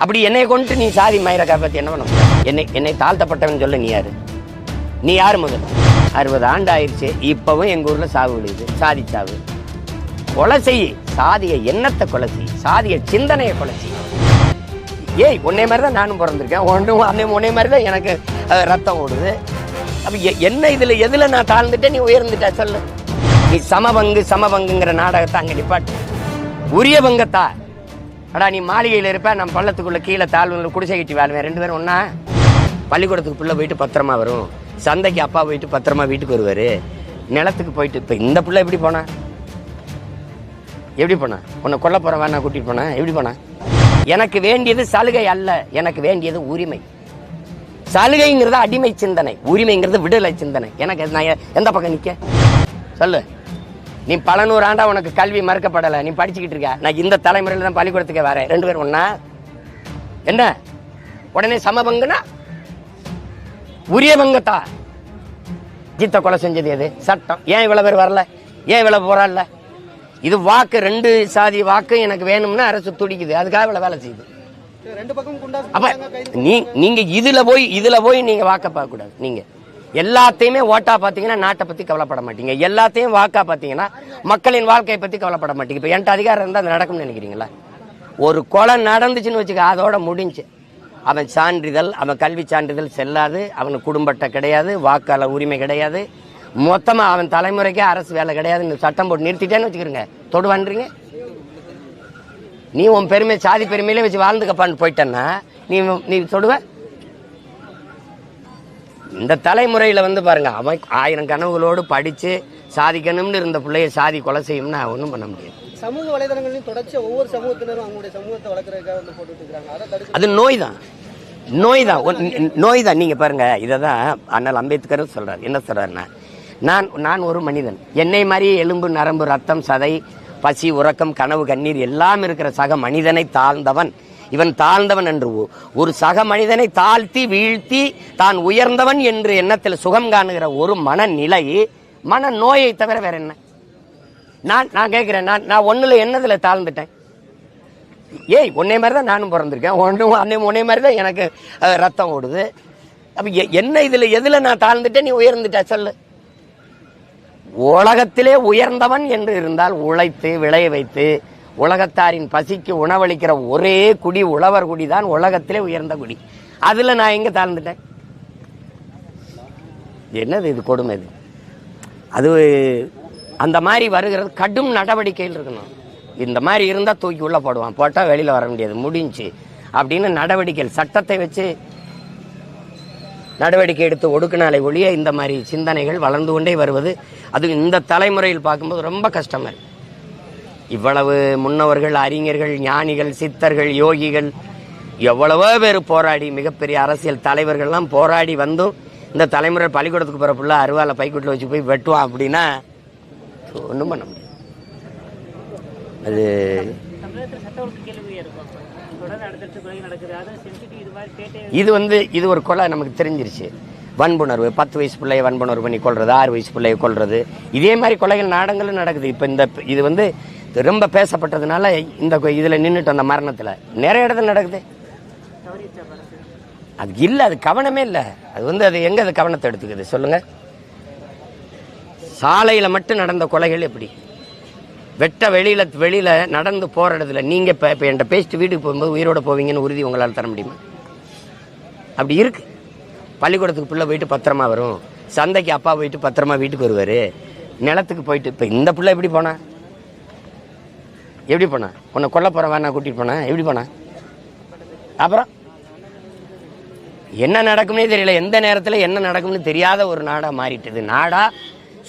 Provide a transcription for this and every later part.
அப்படி என்னை கொண்டு நீ சாதி மயிரை பற்றி என்ன பண்ண முடியும்? என்னை என்னை தாழ்த்தப்பட்டவன் சொல்ல நீ யாரு? நீ யார் முதல்ல? அறுபது ஆண்டு ஆயிடுச்சு இப்பவும் எங்க ஊர்ல சாவு விழுது சாதி சாவு. கொலை செய் சாதிய எண்ணத்தை கொலை செய் சாதிய சிந்தனையை கொலை செய். ஏய் உன்னை மாதிரி தான் நானும் பிறந்திருக்கேன். ஒன்றும் அன்னை உன்னை மாதிரி தான் எனக்கு ரத்தம் ஓடுது. அப்போ எ- என்ன இதில் எதில் நான் தாழ்ந்துட்டேன் நீ உயர்ந்துட்ட சொல்லு. நீ சமபங்கு சமபங்குங்கிற நாடகத்தை அங்கே நிப்பாட்டு. உரிய பங்கத்தா. அடா நீ மாளிகையில் இருப்ப நான் பள்ளத்துக்குள்ள கீழே தாழ்வுல குடிசை கட்டி வாழ்வேன். ரெண்டு பேரும் ஒன்றா பள்ளிக்கூடத்துக்கு பிள்ளை போயிட்டு பத்திரமா வரும். சந்தைக்கு அப்பா போயிட்டு பத்திரமா வீட்டுக்கு வருவார். நிலத்துக்கு போயிட்டு இப்போ இந்த பிள்ளை எப்படி போனா? எப்படி போனா? உன்னை கொல்ல போற வேணா கூட்டிகிட்டு போனா? எப்படி போனா? எனக்கு வேண்டியது சலுகை அல்ல. எனக்கு வேண்டியது உரிமை. சலுகைங்கிறது அடிமை சிந்தனை. உரிமைங்கிறது விடுதலை சிந்தனை. எனக்கு நான் எந்த பக்கம் நிற்க சொல்லு. நீ பல நூறு ஆண்டா உனக்கு கல்வி மறுக்கப்படலை. நீ படிச்சுக்கிட்டு இருக்க. நான் இந்த தலைமுறையில் தான் பள்ளிக்கூடத்துக்கு வரேன். ரெண்டு பேரும் ஒண்ணா? என்ன? உடனே சமபங்குனா? உரிய பங்கத்தா ஜித்த கொலை செஞ்சது எது? சட்டம். ஏன் இவ்வளவு பேர் வரல? ஏன் இவ்வளவு போராடல? இது வாக்கு ரெண்டு சாதி வாக்கு எனக்கு வேணும்னு அரசு துடிக்குது. அதுக்காக இவ்வளவு வேலை செய்யுது. அப்ப நீ நீங்க இதுல போய் இதுல போய் நீங்க வாக்க பார்க்க கூடாது நீங்க. எல்லாத்தையுமே ஓட்டா பார்த்தீங்கன்னா நாட்டை பற்றி கவலைப்பட மாட்டீங்க. எல்லாத்தையும் வாக்கா பார்த்தீங்கன்னா மக்களின் வாழ்க்கையை பற்றி கவலைப்பட மாட்டீங்க. இப்போ என்கிட்ட அதிகாரம் இருந்தால் அது நடக்கும்னு நினைக்கிறீங்களா? ஒரு கொலை நடந்துச்சுன்னு வச்சுக்க அதோட முடிஞ்சு. அவன் சான்றிதழ் அவன் கல்வி சான்றிதழ் செல்லாது அவனுக்கு குடும்பத்தை கிடையாது வாக்காள உரிமை கிடையாது. மொத்தமாக அவன் தலைமுறைக்கே அரசு வேலை கிடையாதுன்னு சட்டம் போட்டு நிறுத்திட்டேன்னு வச்சுக்கிறீங்க. தொடுவான்றீங்க? நீ உன் பெருமை சாதி பெருமையிலே வச்சு வாழ்ந்துக்கப்பான்னு போயிட்டேன்னா நீ நீ தொடுவ? இந்த தலைமுறையில வந்து பாருங்க அவன் ஆயிரம் கனவுகளோடு படிச்சு சாதிக்கணும்னு இருந்த பிள்ளைய சாதி கொலை செய்யும்னா ஒன்றும் பண்ண முடியாது. சமூக வலைதளங்களையும் தொடர்ச்சி ஒவ்வொரு சமூகத்தினரும் அவங்களுடைய சமூகத்தை வளர்க்கறதுக்காக வந்து போட்டுட்டு அதை நோய் தான் நோய் தான் நோய் தான் நீங்க பாருங்க இதை தான் அண்ணல் அம்பேத்கரும் சொல்றாரு. என்ன சொல்றாருன்னா நான் நான் ஒரு மனிதன். என்னை மாதிரி எலும்பு நரம்பு ரத்தம் சதை பசி உறக்கம் கனவு கண்ணீர் எல்லாம் இருக்கிற சக மனிதனை தாழ்ந்தவன். இவன் தாழ்ந்தவன் என்று ஒரு சக மனிதனை தாழ்த்தி வீழ்த்தி தான் உயர்ந்தவன் என்று எண்ணத்தில் சுகம் காணுகிற ஒரு மனநிலை மன நோயை தவிர வேற என்ன? நான் நான் கேட்குறேன் நான் நான் ஒன்றில் என்னதில் தாழ்ந்துட்டேன். ஏய் உன்னை மாதிரி தான் நானும் பிறந்திருக்கேன். ஒன்றும் அன்னை உன்னே மாதிரி தான் எனக்கு ரத்தம் ஓடுது. அப்போ எ- என்ன இதில் எதில் நான் தாழ்ந்துட்டேன்? நீ உயர்ந்துட்ட சொல்லு. உலகத்திலே உயர்ந்தவன் என்று இருந்தால் உழைத்து விளைய வைத்து உலகத்தாரின் பசிக்கு உணவளிக்கிற ஒரே குடி உழவர் குடி தான் உலகத்திலே உயர்ந்த குடி. அதில் நான் எங்கே தாழ்ந்துட்டேன்? என்னது இது கொடுமை இது? அது அந்த மாதிரி வருகிறது கடும் நடவடிக்கையில் இருக்கணும். இந்த மாதிரி இருந்தால் தூக்கி உள்ளே போடுவான். போட்டால் வெளியில் வர முடியாது. முடிஞ்சு. அப்படின்னு நடவடிக்கைகள். சட்டத்தை வச்சு நடவடிக்கை எடுத்து ஒடுக்கினாலே ஒழிய இந்த மாதிரி சிந்தனைகள் வளர்ந்து கொண்டே வருவது அது இந்த தலைமுறையில் பார்க்கும்போது ரொம்ப கஷ்டமாக இருக்குது இவ்வளவு முன்னவர்கள் அறிஞர்கள் ஞானிகள் சித்தர்கள் யோகிகள் எவ்வளவோ பேர் போராடி மிகப்பெரிய அரசியல் தலைவர்கள்லாம் போராடி வந்தும் இந்த தலைமுறை பள்ளிக்கூடத்துக்கு போகிற புள்ள அருவாலை பைக்குட்டில் வச்சு போய் வெட்டுவான் அப்படின்னா ஒன்றும் பண்ண முடியாது. அது இது இது வந்து இது ஒரு கொலை நமக்கு தெரிஞ்சிருச்சு. வன்புணர்வு பத்து வயசு பிள்ளைய வன்புணர்வு பண்ணி கொள்றது ஆறு வயசு பிள்ளைய கொள்றது இதே மாதிரி கொலைகள் நாடங்களும் நடக்குது. இப்போ இந்த இது வந்து ரொம்ப பேசப்பட்டதுனால இந்த கொ- நின்றுட்டு அந்த மரணத்தில். நிறைய இடத்துல நடக்குது. அது இல்லை அது கவனமே இல்லை. அது வந்து அது எங்கே அது கவனத்தை எடுத்துக்குது? சொல்லுங்கள் சாலையில் மட்டும் நடந்த கொலைகள் எப்படி? வெட்ட வெளியில் வெளியில் நடந்து போகிற இடத்துல நீங்கள் இப்போ இப்போ என்கிட்ட பேசிட்டு வீட்டுக்கு போகும்போது உயிரோட போவீங்கன்னு உறுதி உங்களால் தர முடியுமா? அப்படி இருக்கு. பள்ளிக்கூடத்துக்கு பிள்ளை போயிட்டு பத்திரமா வரும். சந்தைக்கு அப்பா போயிட்டு பத்திரமா வீட்டுக்கு வருவார். நிலத்துக்கு போயிட்டு இப்போ இந்த பிள்ளை எப்படி போனால் எப்படி பண்ண உன்னை கொல்ல போகிற வேணா கூட்டிகிட்டு போனேன். எப்படி போனா? அப்புறம்? என்ன நடக்கும்னே தெரியல. எந்த நேரத்தில் என்ன நடக்கும்னு தெரியாத ஒரு நாடாக மாறிட்டுது. நாடா?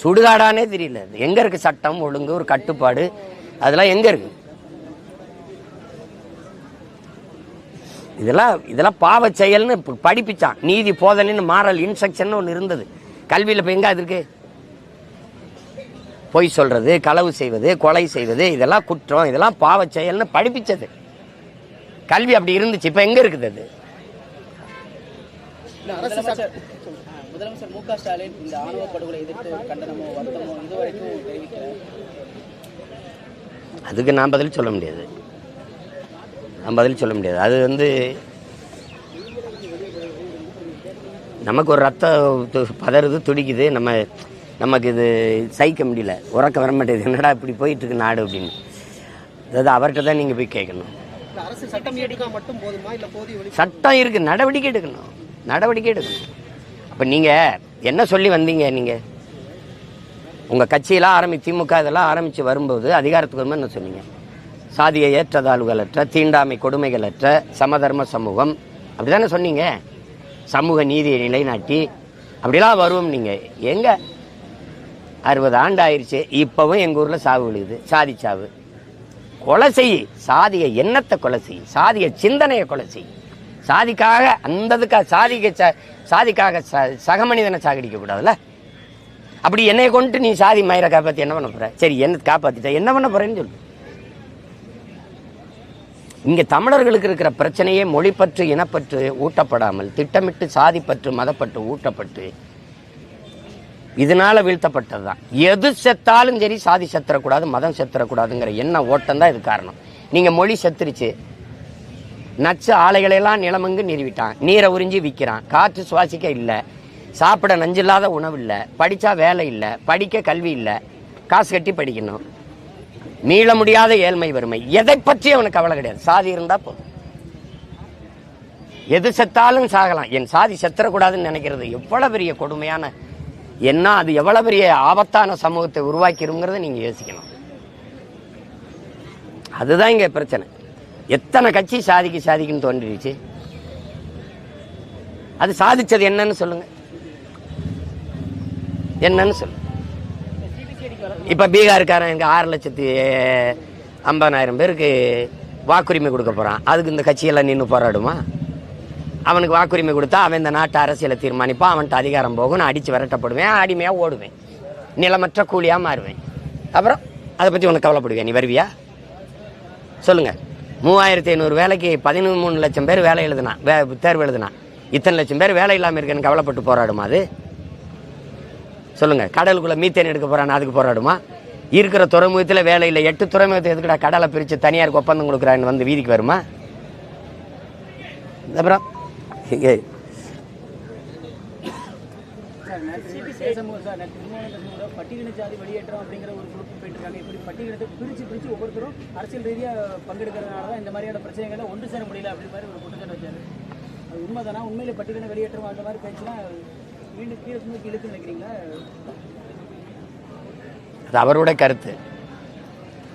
சுடுகாடானே தெரியல. எங்கே இருக்குது சட்டம் ஒழுங்கு ஒரு கட்டுப்பாடு? அதெல்லாம் எங்கே இருக்குது இதெல்லாம் இதெல்லாம் பாவ செயல்னு படிப்பிச்சான். நீதி போதனைன்னு மாறல் இன்ஸ்ட்ரக்ஷன் ஒன்று இருந்தது. கல்வியில் இப்போ எங்கே அது இருக்குது பொய் சொல்றது களவு செய்வது கொலை செய்வது இதெல்லாம் குற்றம் இதெல்லாம் பாவ செயல்னு படிப்பிச்சது. கல்வி அப்படி இருந்துச்சு இப்போ எங்க இருக்குது அது? இல்ல, அரசு சட்ட- முதலமைச்சர் மு க ஸ்டாலின் இந்த ஆணவ படுகொலை எதிர்த்து ஒரு கண்டனமோ வருத்தமோ இதுவரைக்கும் தெரிவிக்கல. அதுக்கு நான் பதில் சொல்ல முடியாது. நான் பதில் சொல்ல முடியாது. அது வந்து நமக்கு ஒரு ரத்தம் பதறுது துடிக்குது நம்ம நமக்கு இது சகிக்க முடியல. உறக்க வர மாட்டேங்குது. என்னடா இப்படி போயிட்டு இருக்கு நாடு அப்படின்னு. அதாவது அவர்கிட்ட தான் நீங்கள் போய் கேட்கணும். சட்டம் எடுக்கா மட்டும் போதுமா? இல்ல போதிய வழி சட்டம் இருக்கு. நடவடிக்கை எடுக்கணும். நடவடிக்கை எடுக்கணும். அப்போ நீங்கள் என்ன சொல்லி வந்தீங்க நீங்கள் உங்கள் கட்சியெல்லாம் ஆரம்பி திமுக இதெல்லாம் ஆரம்பித்து வரும்போது அதிகாரத்துக்கு வரும்போது என்ன சொன்னீங்க? சாதிய ஏற்றதாழ்வுகளற்ற தீண்டாமை கொடுமைகளற்ற சமதர்ம சமூகம். அப்படிதானே சொன்னீங்க? சமூக நீதியை நிலைநாட்டி அப்படிலாம் வருவோம் நீங்கள் எங்கே? அறுபது ஆண்டு ஆயிடுச்சு இப்போவும் எங்கள் ஊரில் சாவு விழுகுது. சாதி சாவு. கொலை செய். சாதிய எண்ணத்தை கொலை செய். சாதிய சிந்தனையை கொலை செய். சாதிக்காக அந்ததுக்காக சாதிக்க ச- சாதிக்காக ச- சக மனிதனை சாகடிக்க கூடாதுல்ல? அப்படி என்னை கொண்டு நீ சாதி மயிரை காப்பாற்றி என்ன பண்ண போற? சரி என்ன காப்பாற்றிட்ட என்ன பண்ண போறேன்னு சொல்லு. இங்கே தமிழர்களுக்கு இருக்கிற பிரச்சனையே மொழிப்பற்று இனப்பற்று ஊட்டப்படாமல் திட்டமிட்டு சாதிப்பற்று மதப்பற்று ஊட்டப்பட்டு இதனால வீழ்த்தப்பட்டது தான் எது செத்தாலும் சரி சாதி செத்துறக்கூடாது மதம் செத்துறக்கூடாதுங்கிற என்ன ஓட்டம் தான் இது காரணம். நீங்கள் மொழி செத்துருச்சு. நச்சு ஆலைகளெல்லாம் நிலமங்கு நிறுவிட்டான். நீரை உறிஞ்சி விற்கிறான் காற்று சுவாசிக்க இல்லை. சாப்பிட நஞ்சில்லாத உணவு இல்லை. படித்தா வேலை இல்லை. படிக்க கல்வி இல்லை. காசு கட்டி படிக்கணும். மீள முடியாத ஏழ்மை வறுமை. எதை பற்றி அவனுக்கு கவலை கிடையாது. சாதி இருந்தால் போதும். எது செத்தாலும் சாகலாம். என் சாதி செத்துறக்கூடாதுன்னு நினைக்கிறது எவ்வளோ பெரிய கொடுமையான என்ன அது எவ்வளவு பெரிய ஆபத்தான சமூகத்தை உருவாக்கிருங்கிறத நீங்க யோசிக்கணும். அதுதான் இங்க பிரச்சனை. எத்தனை கட்சி சாதிக்கு சாதிக்குன்னு தோன்றிடுச்சு? அது சாதிச்சது என்னன்னு சொல்லுங்க. என்னன்னு சொல்லு இப்ப பீகாருக்காரன் எங்க ஆறு லட்சத்தி ஐம்பதாயிரம் பேருக்கு வாக்குரிமை கொடுக்க போறான். அதுக்கு இந்த கட்சியெல்லாம் நின்று போராடுமா? அவனுக்கு வாக்குரிமை கொடுத்தா அவன் இந்த நாட்டு அரசியலை தீர்மானிப்பான் அவன்கிட்ட அதிகாரம் போகும் நான் அடித்து விரட்டப்படுவேன் அடிமையாக ஓடுவேன். நிலமற்ற கூலியாக மாறுவேன். அப்புறம் அதை பற்றி உனக்கு கவலைப்படுவேன் நீ வருவியா? சொல்லுங்கள் மூவாயிரத்தி ஐநூறு வேலைக்கு பதிமூணு லட்சம் பேர் வேலை எழுதுனா வே தேர்வு எழுதுனா இத்தனை லட்சம் பேர் வேலை இல்லாமல் இருக்கேன்னு கவலைப்பட்டு போராடுமா அது? சொல்லுங்கள் கடலுக்குள்ளே மீத்தேன் எடுக்க போகிறான்னு அதுக்கு போராடுமா? இருக்கிற துறைமுகத்தில் வேலை இல்லை. எட்டு துறைமுகத்தை எதுக்குடா கடலை பிரித்து தனியாருக்கு ஒப்பந்தம் கொடுக்குறான்னு வந்து வீதிக்கு வருமா? அப்புறம் பேசும்போது பட்டியலின ஜாதி வெளியேற்றம் அப்படிங்கிற ஒரு குரூப் போயிட்டு இருக்காங்க இப்படி பட்டியலினத்தை பிரிச்சு பிரிச்சு ஒவ்வொருத்தரும் அரசியல் ரீதியாக பங்கெடுக்கிறதுனால தான் இந்த மாதிரியான பிரச்சனைகளை ஒன்று சேர முடியல அப்படி மாதிரி ஒரு குற்றச்சாட்டு வச்சாரு. அது உண்மைதானா? உண்மையிலே பட்டியலின வெளியேற்றம் அந்த மாதிரி பேச்சுலாம் மீண்டும் கீழே நோக்கி இழுத்து நினைக்கிறீங்களா? அது அவருடைய கருத்து.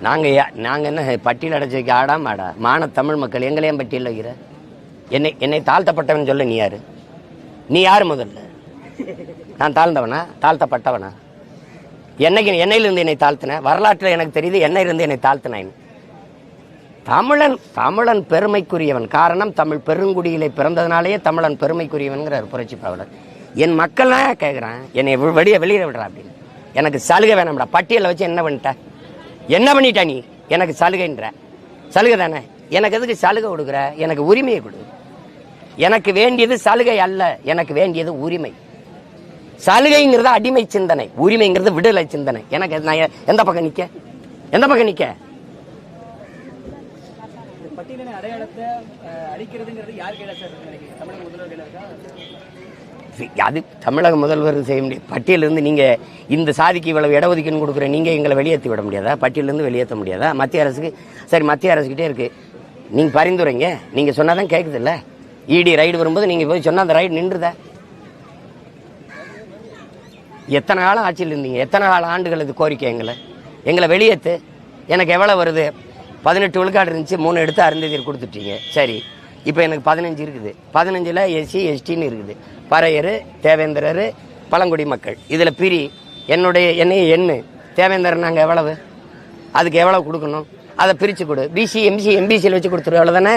நாங்கள் நாங்கள் என்ன பட்டியல் அடைச்சி வைக்க மான தமிழ் மக்கள் எங்களையும் பட்டியல் வைக்கிற? என்னை என்னை தாழ்த்தப்பட்டவன் சொல்ல நீ யாரு? நீ யார் முதல்ல? நான் தாழ்ந்தவனா? தாழ்த்தப்பட்டவனா? என்னைக்கு என்னையிலிருந்து என்னை தாழ்த்தின? வரலாற்றில் எனக்கு தெரியுது என்னையிலிருந்து என்னை தாழ்த்தினேன் தமிழன் தமிழன் பெருமைக்குரியவன். காரணம் தமிழ் பெருங்குடியிலே பிறந்ததுனாலேயே தமிழன் பெருமைக்குரியவன்கிறார் புரட்சி பாவலர். என் மக்கள்லாம் கேட்குறான் என்னை வெளியே வெளியே விடுறா அப்படின்னு. எனக்கு சலுகை வேணாம்டா. பட்டியலை வச்சு என்ன பண்ணிட்ட? என்ன பண்ணிட்ட நீ? எனக்கு சலுகைன்ற. சலுகை தானே? எனக்கு எதுக்கு சலுகை கொடுக்குற? எனக்கு உரிமையை கொடு. எனக்கு வேண்டியது சலுகை அல்ல எனக்கு வேண்டியது உரிமை. சலுகைங்கிறது அடிமை சிந்தனை உரிமைங்கிறது விடுதலை சிந்தனை. எனக்கு நான் எந்த பக்கம் நிக்க? எந்த பக்கம் நிக்க? அது தமிழக முதல்வர் செய்ய முடியும் பட்டியலிருந்து நீங்க இந்த சாதிக்கு இவ்வளவு இடஒதுக்கீடு கொடுக்குற நீங்க எங்களை வெளியேற்றி விட முடியாதா? பட்டியலிருந்து வெளியேற்ற முடியாதா? மத்திய அரசுக்கு சரி மத்திய அரசுக்கிட்டே இருக்கு. நீங்க பரிந்துரைங்க. நீங்க சொன்னாதான் கேட்குது இல்ல? இடி ரைடு வரும்போது நீங்கள் போய் சொன்னால் அந்த ரைடு நின்றுதா. எத்தனை காலம் ஆட்சியில் இருந்தீங்க? எத்தனை கால ஆண்டுகள் இது கோரிக்கை எங்களை? எங்களை வெளியேற்று எனக்கு எவ்வளோ வருது? பதினெட்டு விழுக்காடு இருந்துச்சு மூணு எடுத்து அருந்ததியர் கொடுத்துட்டீங்க. சரி இப்போ எனக்கு பதினஞ்சு இருக்குது. பதினஞ்சில் எஸ்சி எஸ்டின்னு இருக்குது. பறையர் தேவேந்திரர் பழங்குடி மக்கள். இதில் பிரி என்னுடைய என்னைய எண்ணு. தேவேந்திரன் நாங்கள் எவ்வளவு? அதுக்கு எவ்வளோ கொடுக்கணும்? அதை பிரித்து கொடு. பிசி எம்சி எம்பிசியில் வச்சு கொடுத்துரு அவ்வளோதானே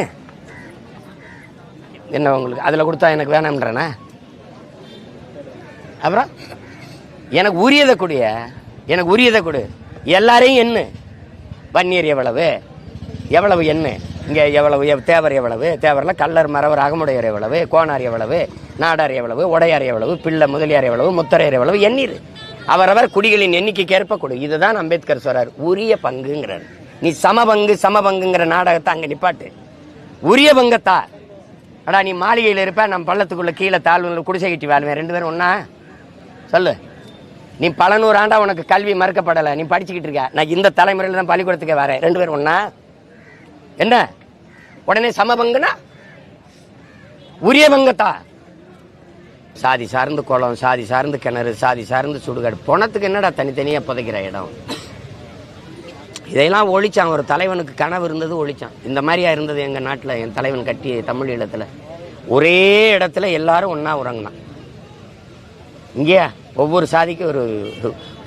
என்ன உங்களுக்கு? அதில் கொடுத்தா எனக்கு வேணாம்ன்றேனே? அப்புறம்? எனக்கு உரியதை கொடிய எனக்கு உரியதை கொடு. எல்லாரையும் என்ன வன்னியர் எவ்வளவு? எவ்வளவு என்ன இங்கே எவ்வளவு? தேவர் எவ்வளவு? தேவரில் கல்லர் மறவர் அகமுடையர் எவ்வளவு? கோனார் எவ்வளவு? நாடார் எவ்வளவு? உடையார் எவ்வளவு? பிள்ளை முதலியார் எவ்வளவு? முத்தரையர் எவ்வளவு? எண்ணீர். அவரவர் குடிகளின் எண்ணிக்கைக்கு ஏற்ப கொடு. இதுதான் அம்பேத்கர் சொல்றார். உரிய பங்குங்கிறார். நீ சம பங்கு சம பங்குங்கிற நாடகத்தை அங்கே நிப்பாட்டு. உரிய பங்கத்தா. அடா நீ மாளிகையில் இருப்ப நான் பள்ளத்துக்குள்ளே கீழே தாழ்வுல குடிசை கட்டி வாழ்வேன். ரெண்டு பேரும் ஒன்றா சொல்லு. நீ பல நூறு ஆண்டா உனக்கு கல்வி மறுக்கப்படலை. நீ படிச்சுக்கிட்டு இருக்க. நான் இந்த தலைமுறையில் தான் பள்ளிக்கூடத்துக்கு வரேன். ரெண்டு பேரும் ஒன்றா என்ன? உடனே சமபங்குனா? உரிய பங்கத்தா சாதி சார்ந்து குளம் சாதி சார்ந்து கிணறு சாதி சார்ந்து சுடுகாடு. போனத்துக்கு என்னடா தனித்தனியாக புதைக்கிற இடம்? இதையெல்லாம் ஒழிச்சான். ஒரு தலைவனுக்கு கனவு இருந்தது ஒழிச்சான். இந்த மாதிரியா இருந்தது எங்கள் நாட்டில் என் தலைவன் கட்டிய தமிழ் ஈழத்தில் ஒரே இடத்துல எல்லாரும் ஒன்றா உறங்கினான். இங்கேயா ஒவ்வொரு சாதிக்கும் ஒரு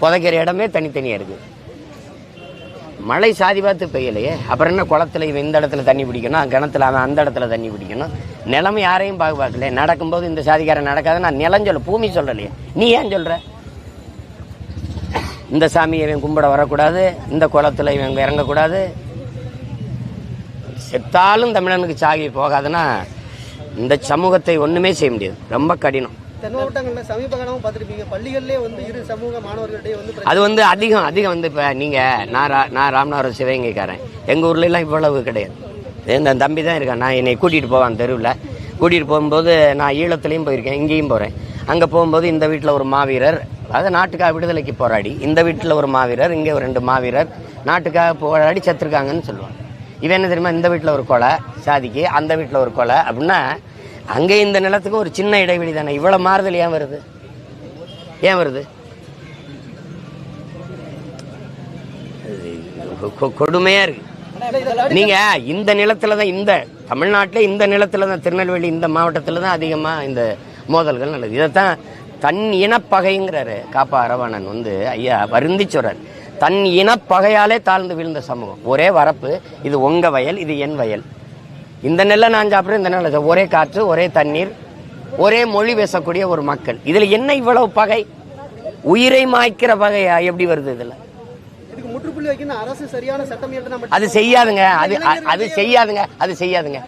புதைக்கிற இடமே தனித்தனியாக இருக்குது மழை சாதி பார்த்து பெய்யலையே. அப்புறம் என்ன குளத்துல இவன் இந்த இடத்துல தண்ணி பிடிக்கணும்? கிணத்துல அவன் அந்த இடத்துல தண்ணி பிடிக்கணும்? நிலமை யாரையும் பார்க்க பார்க்கல நடக்கும்போது இந்த சாதிக்காரன் நடக்காது நான் நிலம் சொல்ல பூமி சொல்லலையே. நீ ஏன் சொல்கிற இந்த சாமியை இவன் கும்பிட வரக்கூடாது இந்த குளத்துல இவன் இறங்கக்கூடாது. செத்தாலும் தமிழனுக்கு சாகி போகாதுன்னா இந்த சமூகத்தை ஒண்ணுமே செய்ய முடியாது. ரொம்ப கடினம். அது வந்து அதிகம் அதிகம் வந்து இப்போ நீங்கள் நான் நான் ராமநாதபுரம் சிவகங்கைக்காரன். எங்கள் ஊர்ல எல்லாம் இவ்வளவு கிடையாது. என் தம்பி தான் இருக்கான். நான் என்னை கூட்டிகிட்டு போவான் தெருவில். கூட்டிகிட்டு போகும்போது நான் ஈழத்துலேயும் போயிருக்கேன் இங்கேயும் போகிறேன் அங்கே போகும்போது இந்த வீட்டில் ஒரு மாவீரர் அதாவது நாட்டுக்காக விடுதலைக்கு போராடி இந்த வீட்டில் ஒரு மாவீரர் இங்கே ஒரு ரெண்டு மாவீரர் நாட்டுக்காக போராடி செத்துருக்காங்கன்னு சொல்லுவாங்க. இவன் என்ன தெரியுமா இந்த வீட்டில் ஒரு கொலை சாதிக்கு அந்த வீட்டில் ஒரு கொலை அப்படின்னா அங்கே இந்த நிலத்துக்கும் ஒரு சின்ன இடைவெளி தானே இவ்வளோ மாறுதல் ஏன் வருது? ஏன் வருது? கொ- கொடுமையா இருக்கு. நீங்க இந்த நிலத்துல தான் இந்த தமிழ்நாட்டுல இந்த நிலத்துல தான் திருநெல்வேலி இந்த மாவட்டத்துல தான் அதிகமா இந்த மோதல்கள் நல்லது இதைத்தான் தன் இனப்பகைங்கிறாரு. காப்பா அரவாணன் வந்து ஐயா வருந்தி சொல்றாரு தன் இனப்பகையாலே தாழ்ந்து வீழ்ந்த சமூகம். ஒரே வரப்பு இது உங்க வயல் இது என் வயல். இந்த நெல்லை நான் சாப்பிட்றேன் இந்த நெல்லை. ஒரே காற்று ஒரே தண்ணீர் ஒரே மொழி பேசக்கூடிய ஒரு மக்கள். இதுல என்ன இவ்வளவு பகை? உயிரை மாய்க்கிற பகையா? எப்படி வருது இதுல? அது செய்யாதுங்க. அது அது செய்யாதுங்க. அது செய்யாதுங்க.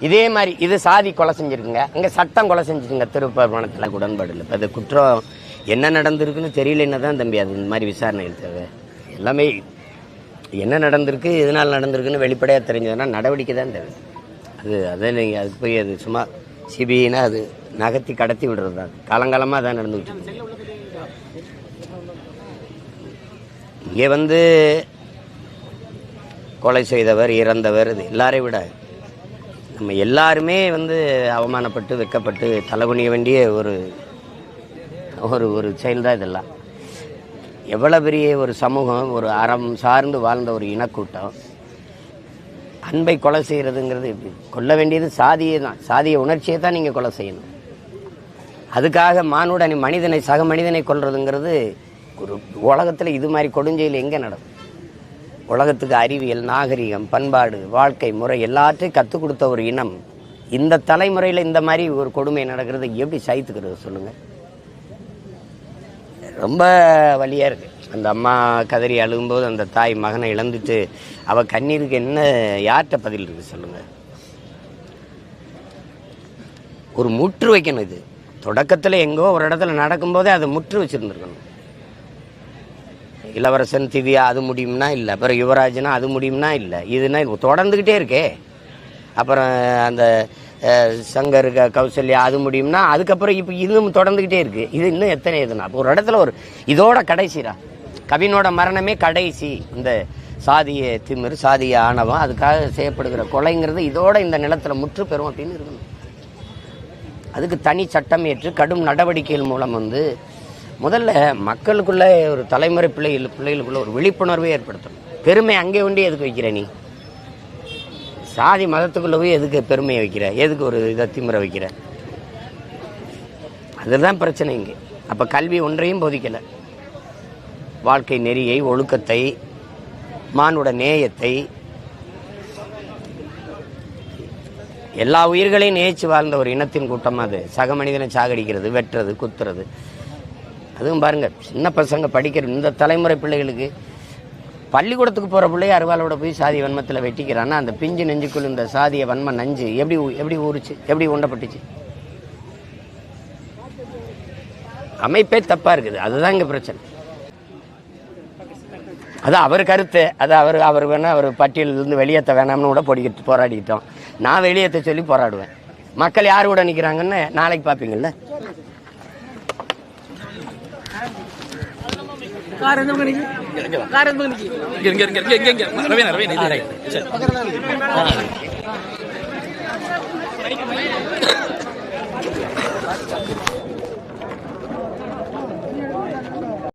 இதே மாதிரி இது சாதி கொலை செஞ்சிருக்குங்க. இங்கே சட்டம் கொலை செஞ்சிருங்க திருப்பரமணத்தில் உடன்பாடு இல்லை அது குற்றம் என்ன நடந்திருக்குன்னு தெரியலன்னு தான் தம்பி அது இந்த மாதிரி விசாரணைகள் தேவை எல்லாமே என்ன நடந்திருக்கு எதனால் நடந்திருக்குன்னு வெளிப்படையாக தெரிஞ்சதுன்னா நடவடிக்கை தான் தேவை அது அதை நீங்கள் அது போய் அது சும்மா சிபிஐனா அது நகர்த்தி கடத்தி விடுறது தான். காலங்காலமாக தான் நடந்துகிட்டு இங்கே வந்து கொலை செய்தவர் இறந்தவர் இது எல்லாரையும் விட நம்ம எல்லாருமே வந்து அவமானப்பட்டு வெக்கப்பட்டு தலைகுனிய வேண்டிய ஒரு ஒரு ஒரு செயல் தான் இதெல்லாம். எவ்வளோ பெரிய ஒரு சமூகம் ஒரு அறம் சார்ந்து வாழ்ந்த ஒரு இனக்கூட்டம். அன்பை கொலை செய்கிறதுங்கிறது இப்படி கொல்ல வேண்டியது சாதியை தான். சாதிய உணர்ச்சியை தான் நீங்கள் கொலை செய்யணும். அதுக்காக மானுடனை மனிதனை சக மனிதனை கொல்றதுங்கிறது ஒரு உலகத்தில் இது மாதிரி கொடுஞ்செயல் எங்கே நடக்கும்? உலகத்துக்கு அறிவியல் நாகரிகம் பண்பாடு வாழ்க்கை முறை எல்லாத்தையும் கற்றுக் கொடுத்த ஒரு இனம். இந்த தலைமுறையில் இந்த மாதிரி ஒரு கொடுமை நடக்கிறது எப்படி சகித்துக்கிறது சொல்லுங்கள் ரொம்ப வழியாக இருக்குது அந்த அம்மா கதறி அழுகும்போது அந்த தாய் மகனை இழந்துட்டு அவள் கண்ணீருக்கு என்ன யார்கிட்ட பதில் இருக்குது சொல்லுங்கள் ஒரு முற்று வைக்கணும் இது. தொடக்கத்தில் எங்கோ ஒரு இடத்துல நடக்கும்போதே அதை முற்று வச்சுருந்துருக்கணும். இளவரசன் திவ்யா அது முடியும்னா இல்லை அப்புறம் யுவராஜனா அது முடியும்னா இல்லை. இதுனா தொடர்ந்துக்கிட்டே இருக்கே. அப்புறம் அந்த சங்கர் க- கௌசல்யா அது முடியும்னா அதுக்கப்புறம் இப்போ இதுவும் தொடர்ந்துக்கிட்டே இருக்கு. இது இன்னும் எத்தனை இதுனா அப்போ ஒரு இடத்துல ஒரு இதோட கடைசிடா. கவினோட மரணமே கடைசி. இந்த சாதிய திமிர் சாதிய ஆணவம் அதுக்காக செய்யப்படுகிற கொலைங்கிறது இதோட இந்த நிலத்தில் முற்று பெறும் அப்படின்னு இருக்கணும். அதுக்கு தனி சட்டம் ஏற்று கடும் நடவடிக்கைகள் மூலம் வந்து முதல்ல மக்களுக்குள்ள ஒரு தலைமுறை பிள்ளைகள் பிள்ளைகளுக்குள்ள ஒரு விழிப்புணர்வை ஏற்படுத்தணும். பெருமை அங்கே ஒண்டி எதுக்கு வைக்கிற நீ? சாதி மதத்துக்குள்ளே போய் எதுக்கு பெருமையை வைக்கிற? எதுக்கு ஒரு இதை திமுறை வைக்கிற? அதுதான் பிரச்சனை இங்கே. அப்போ கல்வி ஒன்றையும் போதிக்கலை. வாழ்க்கை நெறியை ஒழுக்கத்தை மானுட நேயத்தை எல்லா உயிர்களையும் நேசிச்சு வாழ்ந்த ஒரு இனத்தின் கூட்டம் அது. சக மனிதனை சாகடிக்கிறது வெட்டுறது குத்துறது. அதுவும் பாருங்க சின்ன பசங்க படிக்கிற இந்த தலைமுறை பிள்ளைகளுக்கு பள்ளிக்கூடத்துக்கு போகிற பிள்ளைய அருவாளோட போய் சாதி வன்மத்தில் வெட்டிக்கிறான்னா அந்த பிஞ்சு நெஞ்சுக்குள் இந்த சாதிய வன்ம நஞ்சு எப்படி எப்படி ஊறுச்சு எப்படி உண்டப்பட்டுச்சு அமைப்பே தப்பாக இருக்குது. அதுதான் இங்கே பிரச்சனை. அது அவர் கருத்து. அது அவர் அவர் வேணால் அவர் பட்டியலிருந்து வெளியேற்ற வேணாம்னு கூட பொடிக்கிட்டு போராடிக்கிட்டோம். நான் வெளியேற்ற சொல்லி போராடுவேன். மக்கள் யார் கூட நிற்கிறாங்கன்னு நாளைக்கு பார்ப்பீங்கள்ல இங்க இங்க இங்க இங்க இங்க இங்க ரவீனா ரவீனா இது. சரி.